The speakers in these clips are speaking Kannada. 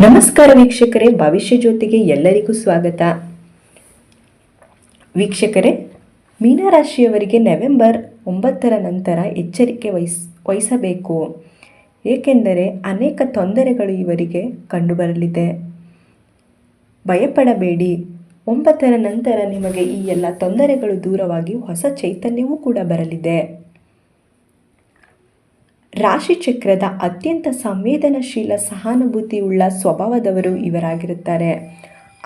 ನಮಸ್ಕಾರ ವೀಕ್ಷಕರೇ, ಭವಿಷ್ಯ ಜ್ಯೋತಿಗೆ ಎಲ್ಲರಿಗೂ ಸ್ವಾಗತ. ವೀಕ್ಷಕರೇ, ಮೀನರಾಶಿಯವರಿಗೆ ನವೆಂಬರ್ ಒಂಬತ್ತರ ನಂತರ ಎಚ್ಚರಿಕೆ ವಹಿಸ್, ವಹಿಸಬೇಕು. ಏಕೆಂದರೆ ಅನೇಕ ತೊಂದರೆಗಳು ಇವರಿಗೆ ಕಂಡುಬರಲಿದೆ. ಭಯಪಡಬೇಡಿ. ಒಂಬತ್ತರ ನಂತರ ನಿಮಗೆ ಈ ಎಲ್ಲ ತೊಂದರೆಗಳು ದೂರವಾಗಿ ಹೊಸ ಚೈತನ್ಯವೂ ಕೂಡ ಬರಲಿದೆ. ರಾಶಿಚಕ್ರದ ಅತ್ಯಂತ ಸಂವೇದನಶೀಲ ಸಹಾನುಭೂತಿಯುಳ್ಳ ಸ್ವಭಾವದವರು ಇವರಾಗಿರುತ್ತಾರೆ.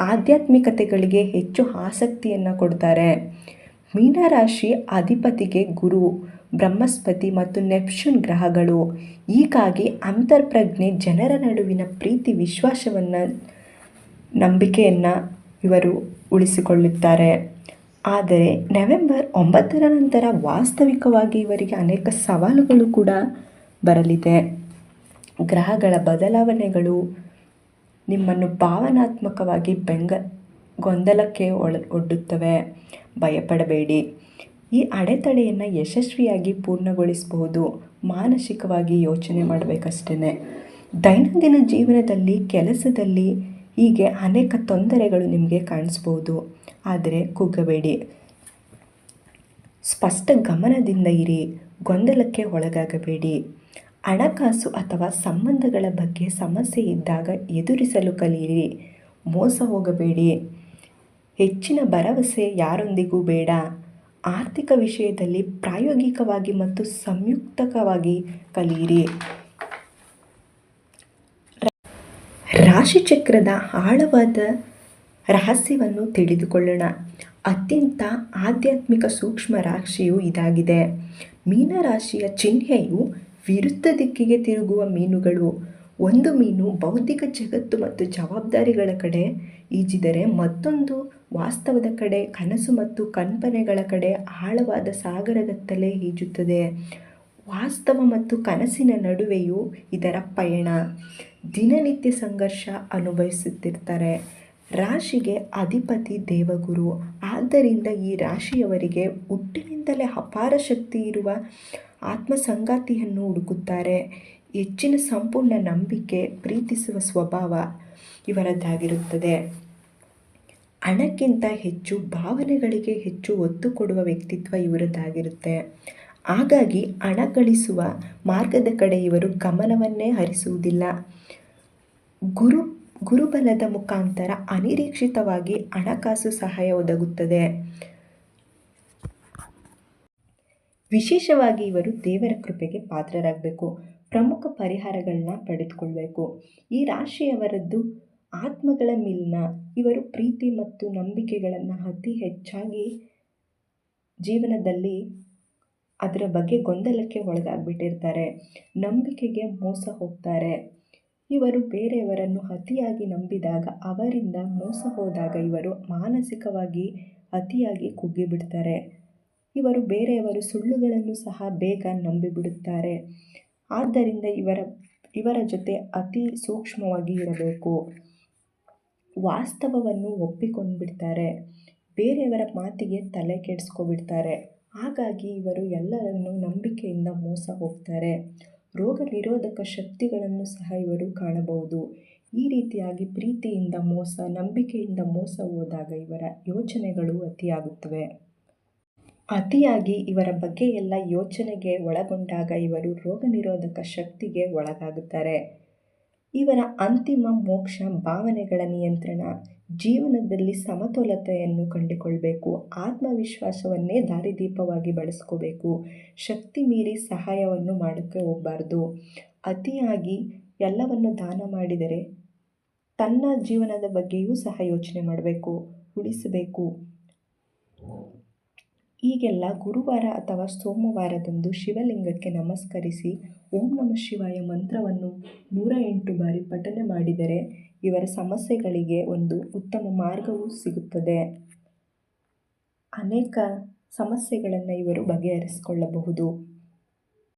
ಆಧ್ಯಾತ್ಮಿಕತೆಗಳಿಗೆ ಹೆಚ್ಚು ಆಸಕ್ತಿಯನ್ನು ಕೊಡ್ತಾರೆ. ಮೀನರಾಶಿ ಅಧಿಪತಿಗೆ ಗುರು, ಬ್ರಹ್ಮಸ್ಪತಿ ಮತ್ತು ನೆಪ್ಶೂನ್ ಗ್ರಹಗಳು. ಹೀಗಾಗಿ ಅಂತರ್ಪ್ರಜ್ಞೆ ಜನರ ನಡುವಿನ ಪ್ರೀತಿ, ವಿಶ್ವಾಸವನ್ನು, ನಂಬಿಕೆಯನ್ನು ಇವರು ಉಳಿಸಿಕೊಳ್ಳುತ್ತಾರೆ. ಆದರೆ ನವೆಂಬರ್ ಒಂಬತ್ತರ ನಂತರ ವಾಸ್ತವಿಕವಾಗಿ ಇವರಿಗೆ ಅನೇಕ ಸವಾಲುಗಳು ಕೂಡ ಬರಲಿದೆ. ಗ್ರಹಗಳ ಬದಲಾವಣೆಗಳು ನಿಮ್ಮನ್ನು ಭಾವನಾತ್ಮಕವಾಗಿ ಬೆಂಗ, ಗೊಂದಲಕ್ಕೆ ಒಳ, ಒಡ್ಡುತ್ತವೆ. ಭಯಪಡಬೇಡಿ. ಈ ಅಡೆತಡೆಯನ್ನು ಯಶಸ್ವಿಯಾಗಿ ಪೂರ್ಣಗೊಳಿಸಬಹುದು. ಮಾನಸಿಕವಾಗಿ ಯೋಚನೆ ಮಾಡಬೇಕಷ್ಟೇ ದೈನಂದಿನ ಜೀವನದಲ್ಲಿ, ಕೆಲಸದಲ್ಲಿ ಹೀಗೆ ಅನೇಕ ತೊಂದರೆಗಳು ನಿಮಗೆ ಕಾಣಿಸ್ಬೋದು ಆದರೆ ಕುಗ್ಗಬೇಡಿ. ಸ್ಪಷ್ಟ ಗಮನದಿಂದ ಇರಿ. ಗೊಂದಲಕ್ಕೆ ಒಳಗಾಗಬೇಡಿ. ಹಣಕಾಸು ಅಥವಾ ಸಂಬಂಧಗಳ ಬಗ್ಗೆ ಸಮಸ್ಯೆ ಇದ್ದಾಗ ಎದುರಿಸಲು ಕಲಿಯಿರಿ. ಮೋಸ ಹೋಗಬೇಡಿ. ಹೆಚ್ಚಿನ ಭರವಸೆ ಯಾರೊಂದಿಗೂ ಬೇಡ. ಆರ್ಥಿಕ ವಿಷಯದಲ್ಲಿ ಪ್ರಾಯೋಗಿಕವಾಗಿ ಮತ್ತು ಸಂಯುಕ್ತಕವಾಗಿ ಕಲಿಯಿರಿ. ರಾಶಿಚಕ್ರದ ಆಳವಾದ ರಹಸ್ಯವನ್ನು ತಿಳಿದುಕೊಳ್ಳೋಣ. ಅತ್ಯಂತ ಆಧ್ಯಾತ್ಮಿಕ ಸೂಕ್ಷ್ಮ ರಾಶಿಯು ಇದಾಗಿದೆ. ಮೀನರಾಶಿಯ ಚಿಹ್ನೆಯು ವಿರುದ್ಧ ದಿಕ್ಕಿಗೆ ತಿರುಗುವ ಮೀನುಗಳು, ಒಂದು ಮೀನು ಭೌತಿಕ ಜಗತ್ತು ಮತ್ತು ಜವಾಬ್ದಾರಿಗಳ ಕಡೆ ಈಜಿದರೆ ಮತ್ತೊಂದು ವಾಸ್ತವದ ಕಡೆ, ಕನಸು ಮತ್ತು ಕಲ್ಪನೆಗಳ ಕಡೆ ಆಳವಾದ ಸಾಗರದತ್ತಲೇ ಈಜುತ್ತದೆ. ವಾಸ್ತವ ಮತ್ತು ಕನಸಿನ ನಡುವೆಯೂ ಇದರ ಪಯಣ. ದಿನನಿತ್ಯ ಸಂಘರ್ಷ ಅನುಭವಿಸುತ್ತಿರ್ತಾರೆ ರಾಶಿಗೆ ಅಧಿಪತಿ ದೇವಗುರು. ಆದ್ದರಿಂದ ಈ ರಾಶಿಯವರಿಗೆ ಹುಟ್ಟಿನಿಂದಲೇ ಅಪಾರ ಶಕ್ತಿ ಇರುವ ಆತ್ಮಸಂಗಾತಿಯನ್ನು ಹುಡುಕುತ್ತಾರೆ. ಹೆಚ್ಚಿನ ಸಂಪೂರ್ಣ ನಂಬಿಕೆ ಪ್ರೀತಿಸುವ ಸ್ವಭಾವ ಇವರದ್ದಾಗಿರುತ್ತದೆ. ಹಣಕ್ಕಿಂತ ಹೆಚ್ಚು ಭಾವನೆಗಳಿಗೆ ಹೆಚ್ಚು ಒತ್ತು ಕೊಡುವ ವ್ಯಕ್ತಿತ್ವ ಇವರದ್ದಾಗಿರುತ್ತೆ. ಹಾಗಾಗಿ ಹಣ ಗಳಿಸುವ ಮಾರ್ಗದ ಕಡೆ ಇವರು ಗಮನವನ್ನೇ ಹರಿಸುವುದಿಲ್ಲ. ಗುರು, ಗುರುಬಲದ ಮುಖಾಂತರ ಅನಿರೀಕ್ಷಿತವಾಗಿ ಹಣಕಾಸು ಸಹಾಯ ಒದಗುತ್ತದೆ. ವಿಶೇಷವಾಗಿ ಇವರು ದೇವರ ಕೃಪೆಗೆ ಪಾತ್ರರಾಗಬೇಕು, ಪ್ರಮುಖ ಪರಿಹಾರಗಳನ್ನ ಪಡೆದುಕೊಳ್ಬೇಕು. ಈ ರಾಶಿಯವರದ್ದು ಆತ್ಮಗಳ ಮೇಲಿನ ಇವರು ಪ್ರೀತಿ ಮತ್ತು ನಂಬಿಕೆಗಳನ್ನು ಅತಿ ಹೆಚ್ಚಾಗಿ ಜೀವನದಲ್ಲಿ ಅದರ ಬಗ್ಗೆ ಗೊಂದಲಕ್ಕೆ ಒಳಗಾಗ್ಬಿಟ್ಟಿರ್ತಾರೆ. ನಂಬಿಕೆಗೆ ಮೋಸ ಹೋಗ್ತಾರೆ. ಇವರು ಬೇರೆಯವರನ್ನು ಅತಿಯಾಗಿ ನಂಬಿದಾಗ ಅವರಿಂದ ಮೋಸ ಹೋದಾಗ ಇವರು ಮಾನಸಿಕವಾಗಿ ಅತಿಯಾಗಿ ಕುಗ್ಗಿಬಿಡ್ತಾರೆ. ಇವರು ಬೇರೆಯವರು ಸುಳ್ಳುಗಳನ್ನು ಸಹ ಬೇಗ ನಂಬಿಬಿಡುತ್ತಾರೆ. ಆದ್ದರಿಂದ ಇವರ ಇವರ ಜೊತೆ ಅತಿ ಸೂಕ್ಷ್ಮವಾಗಿ ಇರಬೇಕು. ವಾಸ್ತವವನ್ನು ಒಪ್ಪಿಕೊಂಡ್ಬಿಡ್ತಾರೆ. ಬೇರೆಯವರ ಮಾತಿಗೆ ತಲೆ ಕೆಡಿಸ್ಕೊಬಿಡ್ತಾರೆ. ಹಾಗಾಗಿ ಇವರು ಎಲ್ಲರನ್ನು ನಂಬಿಕೆಯಿಂದ ಮೋಸ ಹೋಗ್ತಾರೆ. ರೋಗ ನಿರೋಧಕ ಶಕ್ತಿಗಳನ್ನು ಸಹ ಇವರು ಕಾಣಬಹುದು. ಈ ರೀತಿಯಾಗಿ ಪ್ರೀತಿಯಿಂದ ಮೋಸ, ನಂಬಿಕೆಯಿಂದ ಮೋಸ ಹೋದಾಗ ಇವರ ಯೋಚನೆಗಳು ಅತಿಯಾಗುತ್ತವೆ. ಅತಿಯಾಗಿ ಇವರ ಬಗ್ಗೆ ಎಲ್ಲ ಯೋಚನೆಗೆ ಒಳಗೊಂಡಾಗ ಇವರು ರೋಗ ನಿರೋಧಕ ಶಕ್ತಿಗೆ ಒಳಗಾಗುತ್ತಾರೆ. ಇವರ ಅಂತಿಮ ಮೋಕ್ಷ ಭಾವನೆಗಳ ನಿಯಂತ್ರಣ, ಜೀವನದಲ್ಲಿ ಸಮತೋಲತೆಯನ್ನು ಕಂಡುಕೊಳ್ಬೇಕು, ಆತ್ಮವಿಶ್ವಾಸವನ್ನೇ ದಾರಿದೀಪವಾಗಿ ಬಳಸ್ಕೋಬೇಕು, ಶಕ್ತಿ ಮೀರಿ ಸಹಾಯವನ್ನು ಮಾಡೋಕ್ಕೆ ಹೋಗಬಾರ್ದು. ಅತಿಯಾಗಿ ಎಲ್ಲವನ್ನು ದಾನ ಮಾಡಿದರೆ ತನ್ನ ಜೀವನದ ಬಗ್ಗೆಯೂ ಸಹ ಯೋಚನೆ ಮಾಡಬೇಕು, ಉಳಿಸಬೇಕು. ಹೀಗೆಲ್ಲ ಗುರುವಾರ ಅಥವಾ ಸೋಮವಾರದಂದು ಶಿವಲಿಂಗಕ್ಕೆ ನಮಸ್ಕರಿಸಿ ಓಂ ನಮ ಶಿವಾಯ ಮಂತ್ರವನ್ನು ನೂರ ಎಂಟು ಬಾರಿ ಪಠನೆ ಮಾಡಿದರೆ ಇವರ ಸಮಸ್ಯೆಗಳಿಗೆ ಒಂದು ಉತ್ತಮ ಮಾರ್ಗವೂ ಸಿಗುತ್ತದೆ. ಅನೇಕ ಸಮಸ್ಯೆಗಳನ್ನು ಇವರು ಬಗೆಹರಿಸಿಕೊಳ್ಳಬಹುದು.